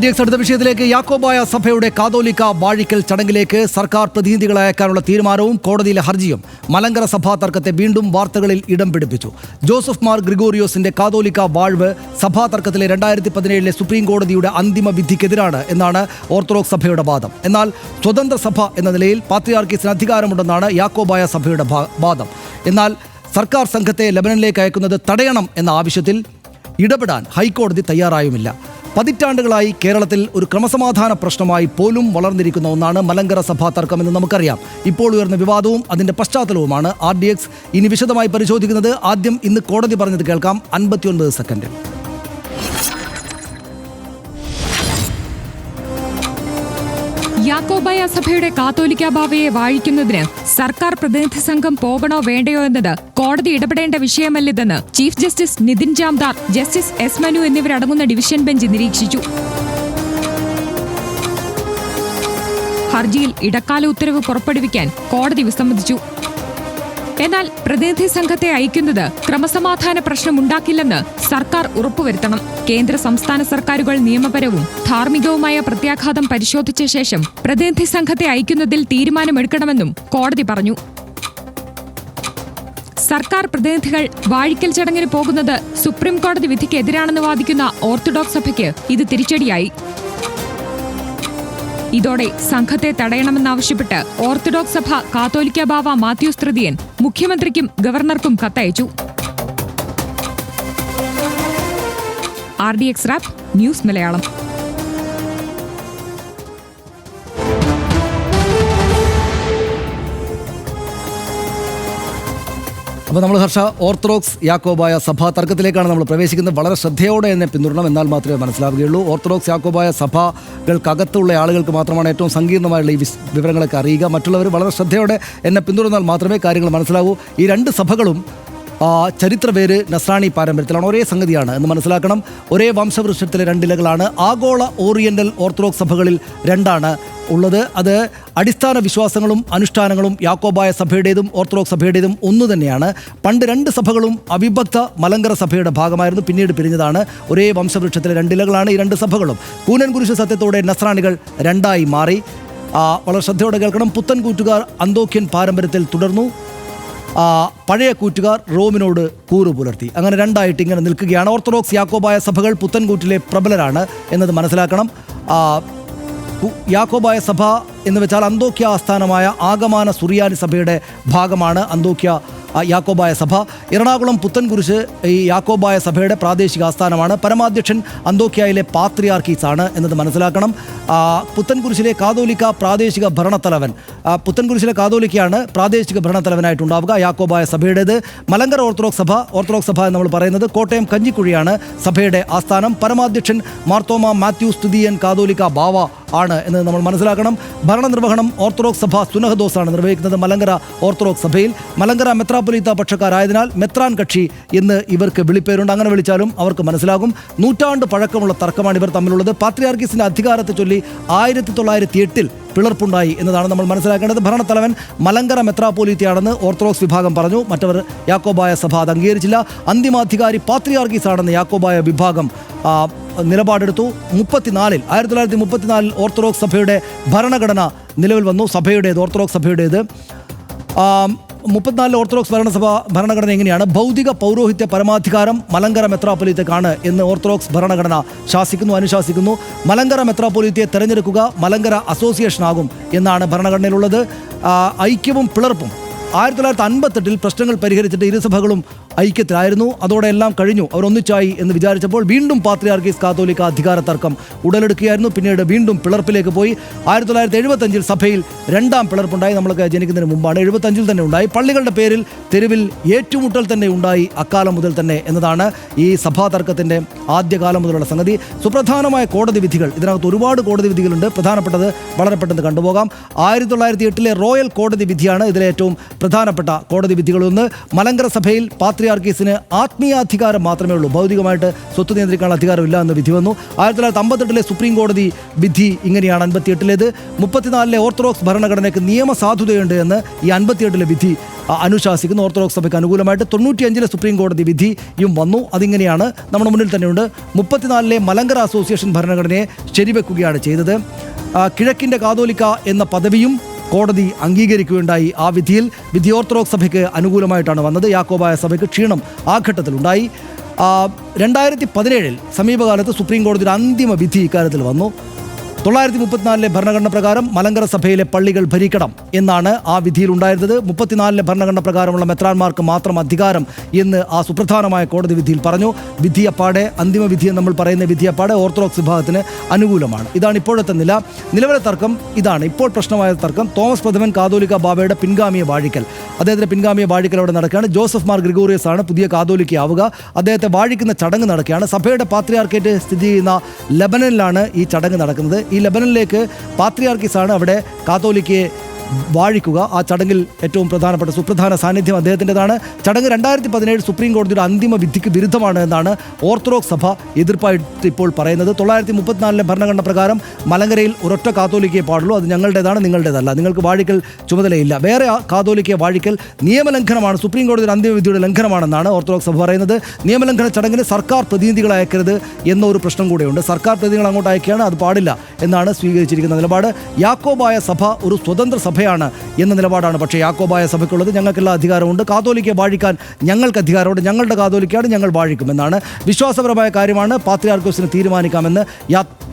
D അടുത്ത വിഷയത്തിലേക്ക് യാക്കോബായ സഭയുടെ കാതോലിക്ക വാഴിക്കൽ ചടങ്ങിലേക്ക് സർക്കാർ പ്രതിനിധികളെ അയക്കാനുള്ള തീരുമാനവും കോടതിയിലെ ഹർജിയും മലങ്കര സഭാ തർക്കത്തെ വീണ്ടും വാർത്തകളിൽ ഇടം പിടിപ്പിച്ചു. ജോസഫ് മാർ ഗ്രിഗോറിയോസിന്റെ കാതോലിക്ക വാഴ്വ് സഭാ തർക്കത്തിലെ രണ്ടായിരത്തി പതിനേഴിലെ സുപ്രീം കോടതിയുടെ അന്തിമ വിധിക്കെതിരാണ് എന്നാണ് ഓർത്തഡോക്സ് സഭയുടെ വാദം. എന്നാൽ സ്വതന്ത്ര സഭ എന്ന നിലയിൽ പാത്രിയാർക്കീസിന് അധികാരമുണ്ടെന്നാണ് യാക്കോബായ സഭയുടെ വാദം. എന്നാൽ സർക്കാർ സംഘത്തെ ലബനനിലേക്ക് അയക്കുന്നത് തടയണം എന്ന ആവശ്യത്തിൽ ഇടപെടാൻ ഹൈക്കോടതി തയ്യാറായുമില്ല. പതിറ്റാണ്ടുകളായി കേരളത്തിൽ ഒരു ക്രമസമാധാന പ്രശ്നമായി പോലും വളർന്നിരിക്കുന്ന ഒന്നാണ് മലങ്കര സഭാ തർക്കമെന്ന് നമുക്കറിയാം. ഇപ്പോൾ ഉയർന്ന വിവാദവും അതിന്റെ പശ്ചാത്തലവുമാണ്. ആർ ഇനി വിശദമായി പരിശോധിക്കുന്നത് ആദ്യം ഇന്ന് കോടതി പറഞ്ഞത് കേൾക്കാം. അൻപത്തിയൊൻപത് സെക്കൻഡ്. യാക്കോബായ സഭയുടെ കാത്തോലിക്ക ബാവയെ വാഴിക്കുന്നതിന് സർക്കാർ പ്രതിനിധി സംഘം പോകണോ വേണ്ടയോ എന്നത് കോടതി ഇടപെടേണ്ട വിഷയമല്ലിതെന്ന് chief justice Nitin Jamdar justice S Manu എന്നിവരടങ്ങുന്ന ഡിവിഷൻ ബെഞ്ച് നിരീക്ഷിച്ചു. ഹർജിയിൽ ഇടക്കാല ഉത്തരവ് പുറപ്പെടുവിക്കാൻ കോടതി വിസമ്മതിച്ചു. എന്നാൽ പ്രതിനിധി സംഘത്തെ അയക്കുന്നത് ക്രമസമാധാന പ്രശ്നമുണ്ടാക്കില്ലെന്ന് സർക്കാർ ഉറപ്പുവരുത്തണം. കേന്ദ്ര സംസ്ഥാന സർക്കാരുകൾ നിയമപരവും ധാർമ്മികവുമായ പ്രത്യാഘാതം പരിശോധിച്ച ശേഷം പ്രതിനിധി സംഘത്തെ അയക്കുന്നതിൽ തീരുമാനമെടുക്കണമെന്നും കോടതി പറഞ്ഞു. സർക്കാർ പ്രതിനിധികൾ വാഴിക്കൽ ചടങ്ങിന് പോകുന്നത് സുപ്രീം കോടതി വാദിക്കുന്ന ഓർത്തഡോക്സ് സഭയ്ക്ക് ഇത് തിരിച്ചടിയായി. ഇതോടെ സംഘത്തെ തടയണമെന്നാവശ്യപ്പെട്ട് ഓർത്തഡോക്സ് സഭ കാത്തോലിക്ക ബാവ മാത്യു തൃതീയൻ മുഖ്യമന്ത്രിക്കും ഗവർണർക്കും കത്തയച്ചു. R D X rap news Malayalam. അപ്പോൾ നമ്മൾ ഹർഷ ഓർത്തഡോക്സ് യാക്കോബായ സഭാ തർക്കത്തിലേക്കാണ് നമ്മൾ പ്രവേശിക്കുന്നത്. വളരെ ശ്രദ്ധയോടെ എന്നെ പിന്തുടരണം എന്നാൽ മാത്രമേ മനസ്സിലാവുകയുള്ളൂ. ഓർത്തഡോക്സ് യാക്കോബായ സഭകൾക്കകത്തുള്ള ആളുകൾക്ക് മാത്രമാണ് ഏറ്റവും സങ്കീർണമായുള്ള ഈ വിവരങ്ങളൊക്കെ അറിയുക. മറ്റുള്ളവർ വളരെ ശ്രദ്ധയോടെ എന്നെ പിന്തുടർന്നാൽ മാത്രമേ കാര്യങ്ങൾ മനസ്സിലാവൂ. ഈ രണ്ട് സഭകളും ചരിത്ര പേര് നസ്രാണി പാരമ്പര്യത്തിലാണ്. ഒരേ സംഗതിയാണ് എന്ന് മനസ്സിലാക്കണം. ഒരേ വംശവൃക്ഷത്തിലെ രണ്ടിലകളാണ് ആഗോള ഓറിയന്റൽ ഓർത്തഡോക്സ് സഭകളിൽ രണ്ടാണ് ഉള്ളത്. അത് അടിസ്ഥാന വിശ്വാസങ്ങളും അനുഷ്ഠാനങ്ങളും യാക്കോബായ സഭയുടേതും ഓർത്തഡോക്സ് സഭയുടേതും ഒന്നു തന്നെയാണ്. പണ്ട് രണ്ട് സഭകളും അവിഭക്ത മലങ്കര സഭയുടെ ഭാഗമായിരുന്നു. പിന്നീട് പിരിഞ്ഞതാണ്. ഒരേ വംശവൃക്ഷത്തിലെ രണ്ടിലകളാണ് ഈ രണ്ട് സഭകളും. കൂനൻ കുരിശ് സത്യത്തോടെ നസ്രാണികൾ രണ്ടായി മാറി. വളരെ ശ്രദ്ധയോടെ കേൾക്കണം. പുത്തൻ കൂറ്റുകാർ അന്തോക്യൻ പാരമ്പര്യത്തിൽ തുടർന്നു. പഴയ കൂറ്റുകാർ റോമിനോട് കൂറു പുലർത്തി. അങ്ങനെ രണ്ടായിട്ട് ഇങ്ങനെ നിൽക്കുകയാണ്. ഓർത്തഡോക്സ് യാക്കോബായ സഭകൾ പുത്തൻകൂറ്റിലെ പ്രബലരാണ് എന്നത് മനസ്സിലാക്കണം. യാക്കോബായ സഭ എന്ന് വെച്ചാൽ അന്തോക്യ ആസ്ഥാനമായ ആഗമാന സുറിയാനി സഭയുടെ ഭാഗമാണ്. അന്തോക്യ യാക്കോബായ സഭ. എറണാകുളം പുത്തൻകുരിശ് ഈ യാക്കോബായ സഭയുടെ പ്രാദേശിക ആസ്ഥാനമാണ്. പരമാധ്യക്ഷൻ അന്തോക്കിയയിലെ പാത്രിയാർക്കീസ് ആണ് എന്നത് മനസ്സിലാക്കണം. പുത്തൻകുരിശിലെ കാതോലിക്ക പ്രാദേശിക ഭരണത്തലവൻ. പുത്തൻകുരിശിലെ കാതോലിക്കയാണ് പ്രാദേശിക ഭരണത്തലവനായിട്ടുണ്ടാവുക യാക്കോബായ സഭയുടേത്. മലങ്കര ഓർത്തഡോക്സ് സഭ ഓർത്തഡോക്സ് സഭ എന്ന് നമ്മൾ പറയുന്നത് കോട്ടയം കഞ്ഞിക്കുഴിയാണ് സഭയുടെ ആസ്ഥാനം. പരമാധ്യക്ഷൻ മാർത്തോമ മാത്യു സ്തുതിയൻ കാതോലിക്ക ബാവ ആണ് എന്ന് നമ്മൾ മനസ്സിലാക്കണം. ഭരണനിർവഹണം ഓർത്തഡോക്സ് സഭ സുനഹദോസ് ആണ് നിർവഹിക്കുന്നത് മലങ്കര ഓർത്തഡോക്സ് സഭയിൽ. മലങ്കര മെത്രാപ്പൊലീത്ത പക്ഷക്കാരായതിനാൽ മെത്രാൻ കക്ഷി എന്ന് ഇവർക്ക് വിളിപ്പേരുണ്ട്. അങ്ങനെ വിളിച്ചാലും അവർക്ക് മനസ്സിലാകും. നൂറ്റാണ്ട് പഴക്കമുള്ള തർക്കമാണ് ഇവർ തമ്മിലുള്ളത്. പാത്രിയാർക്കീസിന്റെ അധികാരത്തെ ചൊല്ലി ആയിരത്തി തൊള്ളായിരത്തി എട്ടിൽ പിളർപ്പുണ്ടായി എന്നതാണ് നമ്മൾ മനസ്സിലാക്കേണ്ടത്. ഭരണത്തലവൻ മലങ്കര മെത്രാപ്പോലീത്തയാണെന്ന് ഓർത്തഡോക്സ് വിഭാഗം പറഞ്ഞു. മറ്റവർ യാക്കോബായ സഭ അത് അംഗീകരിച്ചില്ല. അന്തിമാധികാരി പാത്രിയാർക്കീസ് ആണെന്ന് യാക്കോബായ വിഭാഗം നിലപാടെടുത്തു. മുപ്പത്തിനാലിൽ ആയിരത്തി തൊള്ളായിരത്തി മുപ്പത്തിനാലിൽ ഓർത്തഡോക്സ് സഭയുടെ ഭരണഘടന നിലവിൽ വന്നു. സഭയുടേത് ഓർത്തഡോക്സ് സഭയുടേത്. ആ, മുപ്പത്തിനാലിൽ ഓർത്തഡോക്സ് ഭരണസഭ ഭരണഘടന എങ്ങനെയാണ്? ഭൗതിക പൗരോഹിത്യ പരമാധികാരം മലങ്കര മെത്രാപ്പൊലീത്തക്കാണ് എന്ന് ഓർത്തഡോക്സ് ഭരണഘടന ശാസിക്കുന്നു അനുശാസിക്കുന്നു. മലങ്കര മെത്രാപ്പൊലീത്തയെ തെരഞ്ഞെടുക്കുക മലങ്കര അസോസിയേഷനാകും എന്നാണ് ഭരണഘടനയിലുള്ളത്. ഐക്യവും പിളർപ്പും. ആയിരത്തി തൊള്ളായിരത്തി അൻപത്തെട്ടിൽ പ്രശ്നങ്ങൾ പരിഹരിച്ചിട്ട് ഇരുസഭകളും ഐക്യത്തിലായിരുന്നു. അതോടെ എല്ലാം കഴിഞ്ഞു. അവർ ഒന്നിച്ചായി എന്ന് വിചാരിച്ചപ്പോൾ വീണ്ടും പാത്രിയാർക്കീസ് കാത്തോലിക്ക അധികാര തർക്കം ഉടലെടുക്കുകയായിരുന്നു. പിന്നീട് വീണ്ടും പിളർപ്പിലേക്ക് പോയി. ആയിരത്തി തൊള്ളായിരത്തി എഴുപത്തഞ്ചിൽ സഭയിൽ രണ്ടാം പിളർപ്പുണ്ടായി. നമ്മൾക്ക് ജനിക്കുന്നതിന് മുമ്പാണ് എഴുപത്തഞ്ചിൽ തന്നെ ഉണ്ടായി. പള്ളികളുടെ പേരിൽ തെരുവിൽ ഏറ്റുമുട്ടൽ തന്നെ ഉണ്ടായി അക്കാലം മുതൽ തന്നെ എന്നതാണ് ഈ സഭാ തർക്കത്തിന്റെ ആദ്യകാലം മുതലുള്ള സംഗതി. സുപ്രധാനമായ കോടതി വിധികൾ. ഇതിനകത്ത് ഒരുപാട് കോടതി വിധികളുണ്ട്. പ്രധാനപ്പെട്ടത് വളരെ പെട്ടെന്ന് കണ്ടുപോകാം. ആയിരത്തി തൊള്ളായിരത്തി എട്ടിലെ റോയൽ കോടതി വിധിയാണ് ഇതിലെ ഏറ്റവും പ്രധാനപ്പെട്ട കോടതി വിധികളൊന്ന്. മലങ്കര സഭയിൽ പാത്രിയാർ പാത്രിയാർക്കീസിന് ആത്മീയാധികാരം മാത്രമേ ഉള്ളൂ. ഭൗതികമായിട്ട് സ്വത്ത് നിയന്ത്രിക്കാനുള്ള അധികാരമില്ല എന്ന് വിധി വന്നു. ആയിരത്തി തൊള്ളായിരത്തി അമ്പത്തെട്ടിലെ സുപ്രീം കോടതി വിധി ഇങ്ങനെയാണ് അൻപത്തിയെട്ടിലേത്. മുപ്പത്തിനാലിലെ ഓർത്തഡോക്സ് ഭരണഘടനയ്ക്ക് നിയമസാധുതയുണ്ട് എന്ന് ഈ അൻപത്തിയെട്ടിലെ വിധി അനുശാസിക്കുന്നു. ഓർത്തഡോക്സ് സഭയ്ക്ക് അനുകൂലമായിട്ട് തൊണ്ണൂറ്റിയഞ്ചിലെ സുപ്രീം കോടതി വിധിയും വന്നു. അതിങ്ങനെയാണ് നമ്മുടെ മുന്നിൽ തന്നെയുണ്ട്. മുപ്പത്തിനാലിലെ മലങ്കര അസോസിയേഷൻ ഭരണഘടനയെ ശരിവെക്കുകയാണ് ചെയ്തത്. കിഴക്കിന്റെ കാതോലിക്ക എന്ന പദവിയും കോടതി അംഗീകരിക്കുകയുണ്ടായി. ആ വിധിയിൽ വിധി ഓർത്തഡോക്സ് സഭയ്ക്ക് അനുകൂലമായിട്ടാണ് വന്നത്. യാക്കോബായ സഭയ്ക്ക് ക്ഷീണം ആ ഘട്ടത്തിലുണ്ടായി. രണ്ടായിരത്തി പതിനേഴിൽ സമീപകാലത്ത് സുപ്രീം കോടതിയുടെ അന്തിമ വിധി ഇക്കാര്യത്തിൽ വന്നു. തൊള്ളായിരത്തി മുപ്പത്തിനാലിലെ ഭരണഘടന പ്രകാരം മലങ്കര സഭയിലെ പള്ളികൾ ഭരിക്കണം എന്നാണ് ആ വിധിയിൽ ഉണ്ടായിരുന്നത് മുപ്പത്തിനാലിലെ ഭരണഘടന പ്രകാരമുള്ള മെത്രാന്മാർക്ക് മാത്രം അധികാരം എന്ന് ആ സുപ്രധാനമായ കോടതി വിധിയിൽ പറഞ്ഞു. വിധിയപ്പാടെ അന്തിമ വിധി എന്ന് നമ്മൾ പറയുന്ന വിധിയപ്പാടെ ഓർത്തഡോക്സ് വിഭാഗത്തിന് അനുകൂലമാണ്. ഇതാണ് ഇപ്പോഴത്തെ നില. നിലവിലെ തർക്കം ഇതാണ്. ഇപ്പോൾ പ്രശ്നമായ തർക്കം തോമസ് പ്രഥമൻ കാതോലിക്ക ബാബയുടെ പിൻഗാമിയെ വാഴിക്കൽ. അദ്ദേഹത്തിന്റെ പിൻഗാമിയെ വാഴിക്കൽ അവിടെ നടക്കുകയാണ്. ജോസഫ് മാർ ഗ്രിഗോറിയസ് ആണ് പുതിയ കാതോലിക്കയാവുക. അദ്ദേഹത്തെ വാഴിക്കുന്ന ചടങ്ങ് നടക്കുകയാണ്. സഭയുടെ പാത്രിയാർക്കേറ്റ് സ്ഥിതി ചെയ്യുന്ന ലെബനനിലാണ് ഈ ചടങ്ങ് നടക്കുന്നത്. ഈ ലെബനനിലേക്ക് ലബനനിലേക്ക് പാത്രിയാർക്കിസാണ് അവിടെ കാതോലിക്കയെ വാഴിക്കുക. ആ ചടങ്ങിൽ ഏറ്റവും പ്രധാനപ്പെട്ട സുപ്രധാന സാന്നിധ്യം അദ്ദേഹത്തിന്റെതാണ്. ചടങ്ങ് രണ്ടായിരത്തി പതിനേഴ് സുപ്രീം കോടതിയുടെ അന്തിമ വിധിക്ക് വിരുദ്ധമാണ് എന്നാണ് ഓർത്തഡോക്സ് സഭ എതിർപ്പായിട്ട് ഇപ്പോൾ പറയുന്നത്. തൊള്ളായിരത്തി മുപ്പത്തിനാലിലെ ഭരണഘടന പ്രകാരം മലങ്കരയിൽ ഒരൊറ്റ കാതോലിക്കയെ പാടുള്ളൂ. അത് ഞങ്ങളുടേതാണ് നിങ്ങളുടേതല്ല. നിങ്ങൾക്ക് വാഴിക്കൽ ചുമതലയില്ല. വേറെ കാതോലിക്കയെ വാഴിക്കൽ നിയമലംഘനമാണ്. സുപ്രീം കോടതിയുടെ അന്തിമ വിധിയുടെ ലംഘനമാണെന്നാണ് ഓർത്തഡോക്സ് സഭ പറയുന്നത്. നിയമലംഘന ചടങ്ങിന് സർക്കാർ പ്രതിനിധികളെ അയക്കരുത് എന്നൊരു പ്രശ്നം കൂടെയുണ്ട്. സർക്കാർ പ്രതിനിധികൾ അങ്ങോട്ട് അയക്കുകയാണ് അത് പാടില്ല എന്നാണ് സ്വീകരിച്ചിരിക്കുന്ന നിലപാട്. യാക്കോബായ സഭ ഒരു സ്വതന്ത്ര സഭയാണ് എന്ന നിലപാടാണ്. പക്ഷേ യാക്കോബായ സഭയ്ക്കുള്ളത് ഞങ്ങൾക്കുള്ള അധികാരമുണ്ട്. കാതോലിക്കെ വാഴിക്കാൻ ഞങ്ങൾക്ക് അധികാരമുണ്ട്. ഞങ്ങളുടെ കാതോലിക്കാണ് ഞങ്ങൾ വാഴിക്കുമെന്നാണ് വിശ്വാസപരമായ കാര്യമാണ്. പാത്രിയാർക്കോസിന് തീരുമാനിക്കാമെന്ന്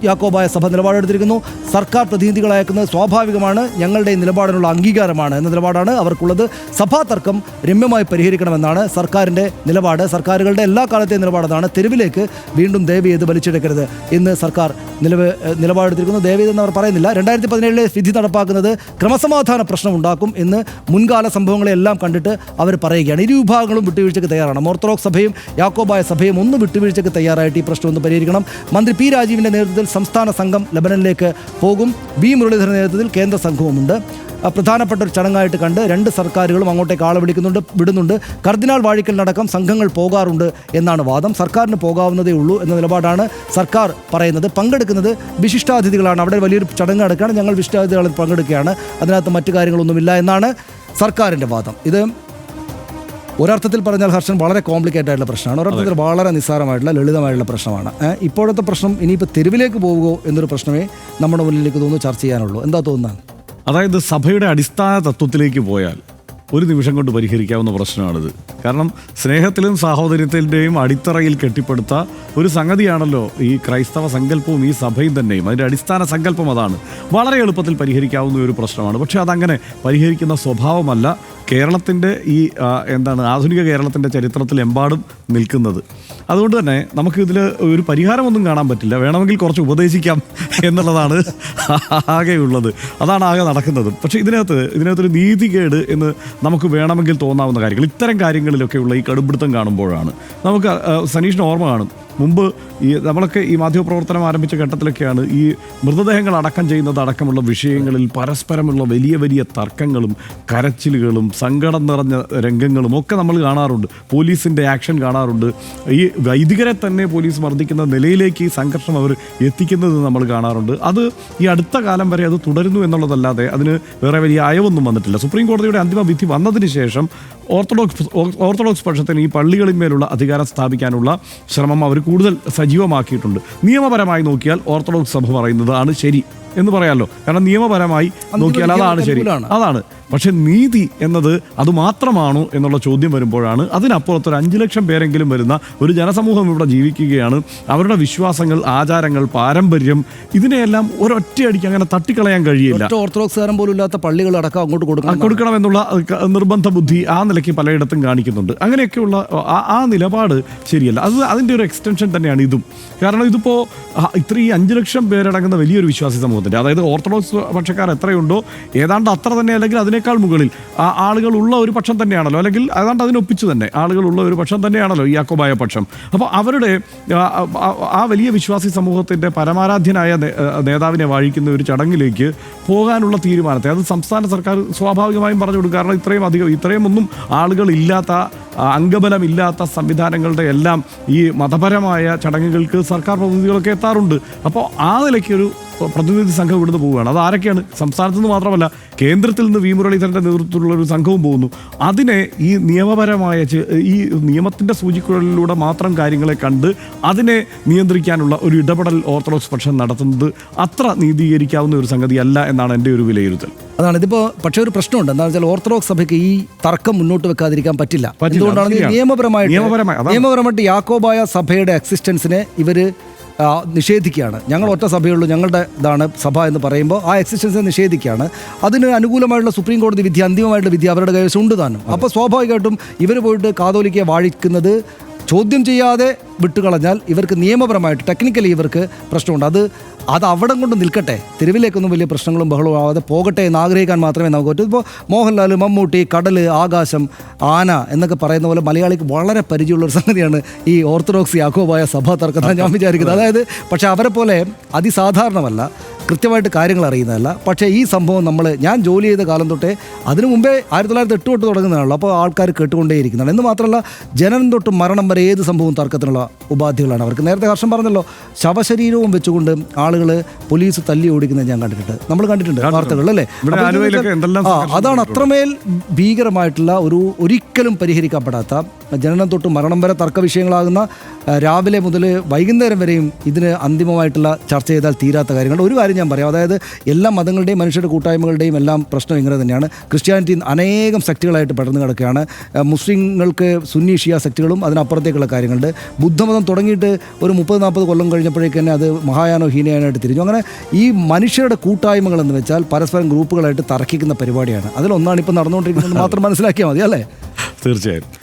യാക്കോബായ സഭ നിലപാടെടുത്തിരിക്കുന്നു സർക്കാർ പ്രതിനിധികളെ അയക്കുന്നത് സ്വാഭാവികമാണ്. ഞങ്ങളുടെ നിലപാടിനുള്ള അംഗീകാരമാണ് എന്ന നിലപാടാണ് അവർക്കുള്ളത്. സഭാ തർക്കം രമ്യമായി പരിഹരിക്കണമെന്നാണ് സർക്കാരിന്റെ നിലപാട്. സർക്കാരുകളുടെ എല്ലാ കാലത്തെയും നിലപാടതാണ് തെരുവിലേക്ക് വീണ്ടും ദയവ് ചെയ്ത് വലിച്ചെടുക്കരുത് എന്ന് സർക്കാർ നിലവ് നിലപാടെടുത്തിരിക്കുന്നു. ദയവ് ചെയ്തെന്ന് അവർ പറയുന്നില്ല. രണ്ടായിരത്തി പതിനേഴിലെ വിധി നടപ്പാക്കുന്നത് ക്രമസമാധാന പ്രശ്നം ഉണ്ടാക്കും എന്ന് മുൻകാല സംഭവങ്ങളെല്ലാം കണ്ടിട്ട് അവർ പറയുകയാണ്. ഇരു വിഭാഗങ്ങളും വിട്ടുവീഴ്ചയ്ക്ക് തയ്യാറാണ്. ഓർത്തഡോക്സ് സഭയും യാക്കോബായ സഭയും ഒന്ന് വിട്ടുവീഴ്ചയ്ക്ക് തയ്യാറായിട്ട് ഈ പ്രശ്നം ഒന്ന് പരിഹരിക്കണം. മന്ത്രി പി രാജീവിന്റെ നേതൃത്വത്തിൽ സംസ്ഥാന സംഘം ലബനനിലേക്ക് പോകും. വി മുരളീധരന്റെ നേതൃത്വത്തിൽ കേന്ദ്ര സംഘവുമുണ്ട്. പ്രധാനപ്പെട്ട ഒരു ചടങ്ങായിട്ട് കണ്ട് രണ്ട് സർക്കാരുകളും അങ്ങോട്ടേക്ക് ആളെ വിളിക്കുന്നുണ്ട് വിടുന്നുണ്ട്. കർദിനാൾ വാഴിക്കലിനടക്കം സംഘങ്ങൾ പോകാറുണ്ട് എന്നാണ് വാദം. സർക്കാരിന് പോകാവുന്നതേ ഉള്ളൂ എന്ന നിലപാടാണ് സർക്കാർ പറയുന്നത്. പങ്കെടുക്കുന്നത് വിശിഷ്ടാതിഥികളാണ്. അവിടെ വലിയൊരു ചടങ്ങ് നടക്കുകയാണ്. ഞങ്ങൾ വിശിഷ്ടാതിഥികളിൽ പങ്കെടുക്കുകയാണ്. അതിനകത്ത് മറ്റു കാര്യങ്ങളൊന്നുമില്ല എന്നാണ് സർക്കാരിന്റെ വാദം. ഇത് ഒരർത്ഥത്തിൽ പറഞ്ഞാൽ ഹർഷൻ വളരെ കോംപ്ലിക്കേറ്റ് ആയിട്ടുള്ള പ്രശ്നമാണ്. ഒരർത്ഥത്തിൽ വളരെ നിസ്സാരമായിട്ടുള്ള ലളിതമായിട്ടുള്ള പ്രശ്നമാണ്. ഇപ്പോഴത്തെ പ്രശ്നം ഇനിയിപ്പോൾ തെരുവിലേക്ക് പോവുകയോ എന്നൊരു പ്രശ്നമേ നമ്മുടെ മുന്നിലേക്ക് തോന്നുന്നു ചർച്ച ചെയ്യാനുള്ളൂ. എന്താ തോന്നുന്നത്? അതായത് സഭയുടെ അടിസ്ഥാന തത്വത്തിലേക്ക് പോയാൽ ഒരു നിമിഷം കൊണ്ട് പരിഹരിക്കാവുന്ന പ്രശ്നമാണിത്. കാരണം സ്നേഹത്തിലും സാഹോദര്യത്തിന്റെയും അടിത്തറയിൽ കെട്ടിപ്പടുത്ത ഒരു സംഗതിയാണല്ലോ ഈ ക്രൈസ്തവ സങ്കല്പവും ഈ സഭയും തന്നെയും. അതിന്റെ അടിസ്ഥാന സങ്കല്പം അതാണ്. വളരെ എളുപ്പത്തിൽ പരിഹരിക്കാവുന്ന ഒരു പ്രശ്നമാണ്. പക്ഷേ അതങ്ങനെ പരിഹരിക്കുന്ന സ്വഭാവമല്ല കേരളത്തിന്റെ ഈ എന്താണ് ആധുനിക കേരളത്തിന്റെ ചരിത്രത്തിൽ എമ്പാടും നിൽക്കുന്നത്. അതുകൊണ്ട് തന്നെ നമുക്ക് ഇതിൽ ഒരു പരിഹാരമൊന്നും കാണാൻ പറ്റില്ല. വേണമെങ്കിൽ കുറച്ച് ഉപദേശിക്കാം എന്നുള്ളതാണ് ആകെയുള്ളത്. അതാണ് ആകെ നടക്കുന്നത്. പക്ഷേ ഇതിനകത്ത് ഇതിനകത്തൊരു നീതികേട് എന്ന് നമുക്ക് വേണമെങ്കിൽ തോന്നാവുന്ന കാര്യങ്ങൾ. ഇത്തരം കാര്യങ്ങളിലൊക്കെയുള്ള ഈ കടുപിടുത്തം കാണുമ്പോഴാണ്. നമുക്ക് സനീഷിന് ഓർമ്മ കാണും. മുമ്പ് ഈ നമ്മളൊക്കെ ഈ മാധ്യമപ്രവർത്തനം ആരംഭിച്ച ഘട്ടത്തിലൊക്കെയാണ് ഈ മൃതദേഹങ്ങൾ അടക്കം ചെയ്യുന്നത് അടക്കമുള്ള വിഷയങ്ങളിൽ പരസ്പരമുള്ള വലിയ വലിയ തർക്കങ്ങളും കരച്ചിലുകളും സങ്കടം നിറഞ്ഞ രംഗങ്ങളും ഒക്കെ നമ്മൾ കാണാറുണ്ട്. പോലീസിന്റെ ആക്ഷൻ കാണാറുണ്ട്. ഈ വൈദികരെ തന്നെ പോലീസ് മർദ്ദിക്കുന്ന നിലയിലേക്ക് ഈ സംഘർഷം അവർ എത്തിക്കുന്നത് നമ്മൾ കാണാറുണ്ട്. അത് ഈ അടുത്ത കാലം വരെ അത് തുടരുന്നു എന്നുള്ളതല്ലാതെ അതിന് വേറെ വലിയ അയവൊന്നും വന്നിട്ടില്ല. സുപ്രീം കോടതിയുടെ അന്തിമ വിധി വന്നതിന് ശേഷം ഓർത്തഡോക്സ് ഓർത്തഡോക്സ് പക്ഷത്തിന് ഈ പള്ളികളിന്മേലുള്ള അധികാരം സ്ഥാപിക്കാനുള്ള ശ്രമം അവർ കൂടുതൽ സജീവമാക്കിയിട്ടുണ്ട്. നിയമപരമായി നോക്കിയാൽ ഓർത്തഡോക്സ് സഭ പറയുന്നതാണ് ശരി. എന്ന് പറയാമല്ലോ കാരണം നിയമപരമായി നോക്കിയാൽ അതാണ് ശരി. അതാണ്. പക്ഷെ നീതി എന്നത് അത് മാത്രമാണോ എന്നുള്ള ചോദ്യം വരുമ്പോഴാണ് അതിനപ്പുറത്ത് ഒരു അഞ്ചു ലക്ഷം പേരെങ്കിലും വരുന്ന ഒരു ജനസമൂഹം ഇവിടെ ജീവിക്കുകയാണ്. അവരുടെ വിശ്വാസങ്ങൾ ആചാരങ്ങൾ പാരമ്പര്യം ഇതിനെയെല്ലാം ഒരൊറ്റയടിക്ക് അങ്ങനെ തട്ടിക്കളയാൻ കഴിയില്ല. ഓർത്തഡോക്സ് കാരം പോലും ഇല്ലാത്ത പള്ളികളടക്കം അങ്ങോട്ട് കൊടുക്കണം കൊടുക്കണം എന്നുള്ള നിർബന്ധ ബുദ്ധി ആ നിലയ്ക്ക് പലയിടത്തും കാണിക്കുന്നുണ്ട്. അങ്ങനെയൊക്കെയുള്ള ആ നിലപാട് ശരിയല്ല. അത് അതിന്റെ ഒരു എക്സ്റ്റൻഷൻ തന്നെയാണ് ഇതും. കാരണം ഇതിപ്പോൾ ഇത്രയും അഞ്ചു ലക്ഷം പേരടങ്ങുന്ന വലിയൊരു വിശ്വാസി സമൂഹത്തിന്റെ അതായത് ഓർത്തഡോക്സ് പക്ഷക്കാർ എത്രയുണ്ടോ ഏതാണ്ട് അത്ര തന്നെ അല്ലെങ്കിൽ അതിനേക്കാൾ മുകളിൽ. ആളുകൾ ഉള്ള ഒരു പക്ഷം തന്നെയാണല്ലോ. അല്ലെങ്കിൽ ഏതാണ്ട് അതിനൊപ്പിച്ച് തന്നെ ആളുകൾ ഉള്ള ഒരു പക്ഷം തന്നെയാണല്ലോ ഈ അക്കോബായ പക്ഷം. അപ്പോൾ അവരുടെ ആ, വലിയ വിശ്വാസി സമൂഹത്തിന്റെ പരമാരാധ്യനായ നേതാവിനെ വാഴിക്കുന്ന ഒരു ചടങ്ങിലേക്ക് പോകാനുള്ള തീരുമാനത്തെ അത് സംസ്ഥാന സർക്കാർ സ്വാഭാവികമായും പറഞ്ഞു കൊടുക്കും. കാരണം ഇത്രയും അധികം ഇത്രയും ഒന്നും ആളുകൾ ഇല്ലാത്ത ആ, അംഗബലമില്ലാത്ത സംവിധാനങ്ങളുടെ എല്ലാം ഈ മതപരമായ ചടങ്ങുകൾക്ക് സർക്കാർ പ്രതിനിധികളൊക്കെ എത്താറുണ്ട്. അപ്പോൾ ആ നിലയ്ക്ക് ഒരു പ്രതിനിധി സംഘം ഇവിടുന്ന് പോവുകയാണ്. അത് ആരൊക്കെയാണ്? സംസ്ഥാനത്തു നിന്ന് മാത്രമല്ല കേന്ദ്രത്തിൽ നിന്ന് വി മുരളീധരന്റെ നേതൃത്വത്തിലുള്ള ഒരു സംഘവും പോകുന്നു. അതിനെ ഈ നിയമപരമായ ഈ നിയമത്തിന്റെ സൂചിക്കുഴലിലൂടെ മാത്രം കാര്യങ്ങളെ കണ്ട് അതിനെ നിയന്ത്രിക്കാനുള്ള ഒരു ഇടപെടൽ ഓർത്തഡോക്സ് പക്ഷം നടത്തുന്നത് അത്ര നീതീകരിക്കാവുന്ന ഒരു സംഗതിയല്ല എന്നാണ് എന്റെ ഒരു വിലയിരുത്തൽ. അതാണ്. ഇതിപ്പോ പക്ഷേ ഒരു പ്രശ്നമുണ്ട്. എന്താണെന്ന് വെച്ചാൽ ഓർത്തഡോക്സ് സഭയ്ക്ക് ഈ തർക്കം മുന്നോട്ട് വെക്കാതിരിക്കാൻ പറ്റില്ല. എന്തുകൊണ്ടാണ് നിയമപരമായിട്ട്. നിയമപരമായിട്ട് യാക്കോബായ സഭയുടെ എക്സിസ്റ്റൻസിനെ ഇവർ ആ, നിഷേധിക്കുകയാണ്. ഞങ്ങൾ ഒറ്റ സഭയുള്ളൂ ഞങ്ങളുടെ ഇതാണ് സഭ എന്ന് പറയുമ്പോൾ ആ എക്സിസ്റ്റൻസിനെ നിഷേധിക്കുകയാണ്. അതിന് അനുകൂലമായിട്ടുള്ള സുപ്രീം കോടതി വിധി അന്തിമമായിട്ടുള്ള വിധി അവരുടെ കൈവശം ഉണ്ട് താനും. അപ്പോൾ സ്വാഭാവികമായിട്ടും ഇവർ പോയിട്ട് കാതോലിക്കയെ വാഴിക്കുന്നത് ചോദ്യം ചെയ്യാതെ വിട്ടുകളഞ്ഞാൽ ഇവർക്ക് നിയമപരമായിട്ട് ടെക്നിക്കലി ഇവർക്ക് പ്രശ്നമുണ്ട്. അത് അത് അവിടം കൊണ്ട് നിൽക്കട്ടെ. തെരുവിലേക്കൊന്നും വലിയ പ്രശ്നങ്ങളും ബഹളവും ആവാതെ പോകട്ടെ എന്ന് ആഗ്രഹിക്കാൻ മാത്രമേ നമുക്ക് പറ്റൂ. ഇപ്പോൾ മോഹൻലാൽ മമ്മൂട്ടി കടൽ ആകാശം ആന എന്നൊക്കെ പറയുന്ന പോലെ മലയാളിക്ക് വളരെ പരിചയമുള്ള ഒരു സംഗതിയാണ് ഈ ഓർത്തഡോക്സ് യാക്കോബായ സഭാ തർക്കം ഞാൻ വിചാരിക്കുന്നത്. അതായത് പക്ഷേ അവരെ പോലെ അതിസാധാരണമല്ല. കൃത്യമായിട്ട് കാര്യങ്ങൾ അറിയുന്നതല്ല. പക്ഷേ ഈ സംഭവം നമ്മൾ ഞാൻ ജോലി ചെയ്ത കാലം തൊട്ടേ അതിനു മുമ്പേ ആയിരത്തി തൊള്ളായിരത്തി എട്ട് തൊട്ട് തുടങ്ങുന്നതാണല്ലോ. അപ്പോൾ ആൾക്കാർ കേട്ടുകൊണ്ടേയിരിക്കുന്നതാണ്. എന്ന് മാത്രമല്ല ജനനം തൊട്ട് മരണം വരെ ഏത് സംഭവവും തർക്കത്തിനുള്ള ഉപാധികളാണ് അവർക്ക്. നേരത്തെ ഹർഷം പറഞ്ഞല്ലോ ശവശരീരവും വെച്ചുകൊണ്ട് ആളുകൾ പോലീസ് തല്ലി ഓടിക്കുന്നത് ഞാൻ കണ്ടിട്ടുണ്ട്. നമ്മൾ കണ്ടിട്ടുണ്ട് വാർത്തകളിൽ അല്ലേ? അതാണ് അത്രമേൽ ഭീകരമായിട്ടുള്ള ഒരു ഒരിക്കലും പരിഹരിക്കപ്പെടാത്ത ജനനം തൊട്ട് മരണം വരെ തർക്ക വിഷയങ്ങളാകുന്ന രാവിലെ മുതൽ വൈകുന്നേരം വരെയും ഇതിന് അന്തിമമായിട്ടുള്ള ചർച്ച ചെയ്താൽ തീരാത്ത കാര്യങ്ങൾ. ഒരു കാര്യം ഞാൻ പറയാം. അതായത് എല്ലാ മതങ്ങളുടെയും മനുഷ്യരുടെ കൂട്ടായ്മകളുടെയും എല്ലാം പ്രശ്നം ഇങ്ങനെ തന്നെയാണ്. ക്രിസ്ത്യാനിറ്റി അനേകം സെക്റ്റുകളായിട്ട് പടർന്നു കിടക്കുകയാണ്. മുസ്ലിങ്ങൾക്ക് സുന്നി ഷിയ സെക്റ്റുകളും അതിനപ്പുറത്തേക്കുള്ള കാര്യങ്ങളുണ്ട്. ബുദ്ധമതം തുടങ്ങിയിട്ട് ഒരു മുപ്പത് നാൽപ്പത് കൊല്ലം കഴിഞ്ഞപ്പോഴേക്ക് തന്നെ അത് മഹായാനോ ഹീനയാനായിട്ട് തിരിഞ്ഞു. അങ്ങനെ ഈ മനുഷ്യരുടെ കൂട്ടായ്മകൾ എന്ന് വെച്ചാൽ പരസ്പരം ഗ്രൂപ്പുകളായിട്ട് തർക്കിക്കുന്ന പരിപാടിയാണ്. അതിലൊന്നാണ് ഇപ്പോൾ നടന്നുകൊണ്ടിരിക്കുന്നത് മാത്രം മനസ്സിലാക്കിയാൽ മതി അല്ലേ? തീർച്ചയായും.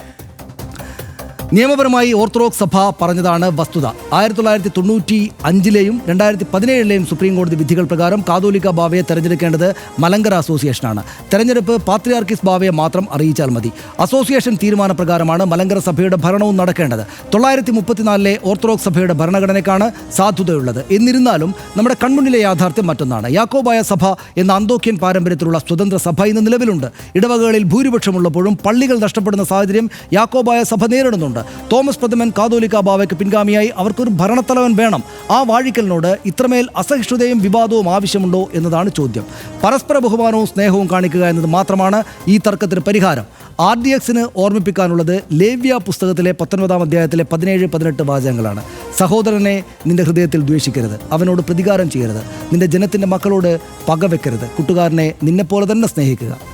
നിയമപരമായി ഓർത്തഡോക്സ് സഭ പറഞ്ഞതാണ് വസ്തുത. ആയിരത്തി തൊള്ളായിരത്തി തൊണ്ണൂറ്റി അഞ്ചിലെയും രണ്ടായിരത്തി പതിനേഴിലെയും സുപ്രീം കോടതി വിധികൾ പ്രകാരം കാതോലിക ബാവയെ തെരഞ്ഞെടുക്കേണ്ടത് മലങ്കര അസോസിയേഷനാണ്. തെരഞ്ഞെടുപ്പ് പാത്രിയാർക്കിസ് ബാവയെ മാത്രം അറിയിച്ചാൽ മതി. അസോസിയേഷൻ തീരുമാനപ്രകാരമാണ് മലങ്കര സഭയുടെ ഭരണവും നടക്കേണ്ടത്. തൊള്ളായിരത്തി മുപ്പത്തിനാലിലെ ഓർത്തഡോക്സ് സഭയുടെ ഭരണഘടനയ്ക്കാണ് സാധുതയുള്ളത്. എന്നിരുന്നാലും നമ്മുടെ കൺമുന്നിലെ യാഥാർത്ഥ്യം മറ്റൊന്നാണ്. യാക്കോബായ സഭ എന്ന അന്തോക്യൻ പാരമ്പര്യത്തിലുള്ള സ്വതന്ത്ര സഭ ഇന്ന് നിലവിലുണ്ട്. ഇടവകകളിൽ ഭൂരിപക്ഷമുള്ളപ്പോഴും പള്ളികൾ നഷ്ടപ്പെടുന്ന സാഹചര്യം യാക്കോബായ സഭ നേരിടുന്നുണ്ട്. തോമസ് പ്രഥമൻ കാതോലിക്ക ബാവയ്ക്ക് പിൻഗാമിയായി അവർക്കൊരു ഭരണത്തലവൻ വേണം. ആ വാഴിക്കലിനോട് ഇത്രമേൽ അസഹിഷ്ണുതയും വിവാദവും ആവശ്യമുണ്ടോ എന്നതാണ് ചോദ്യം. പരസ്പര ബഹുമാനവും സ്നേഹവും കാണിക്കുക എന്നത് മാത്രമാണ് ഈ തർക്കത്തിന് പരിഹാരം. ആർ ഡി എക്സിന് ഓർമ്മിപ്പിക്കാനുള്ളത് ലേവ്യ പുസ്തകത്തിലെ പത്തൊൻപതാം അധ്യായത്തിലെ പതിനേഴ് പതിനെട്ട് വാചകങ്ങളാണ്. സഹോദരനെ നിന്റെ ഹൃദയത്തിൽ ദ്വേഷിക്കരുത്. അവനോട് പ്രതികാരം ചെയ്യരുത്. നിന്റെ ജനത്തിന്റെ മക്കളോട് പകവെക്കരുത്. കൂട്ടുകാരനെ നിന്നെപ്പോലെ തന്നെ സ്നേഹിക്കുക.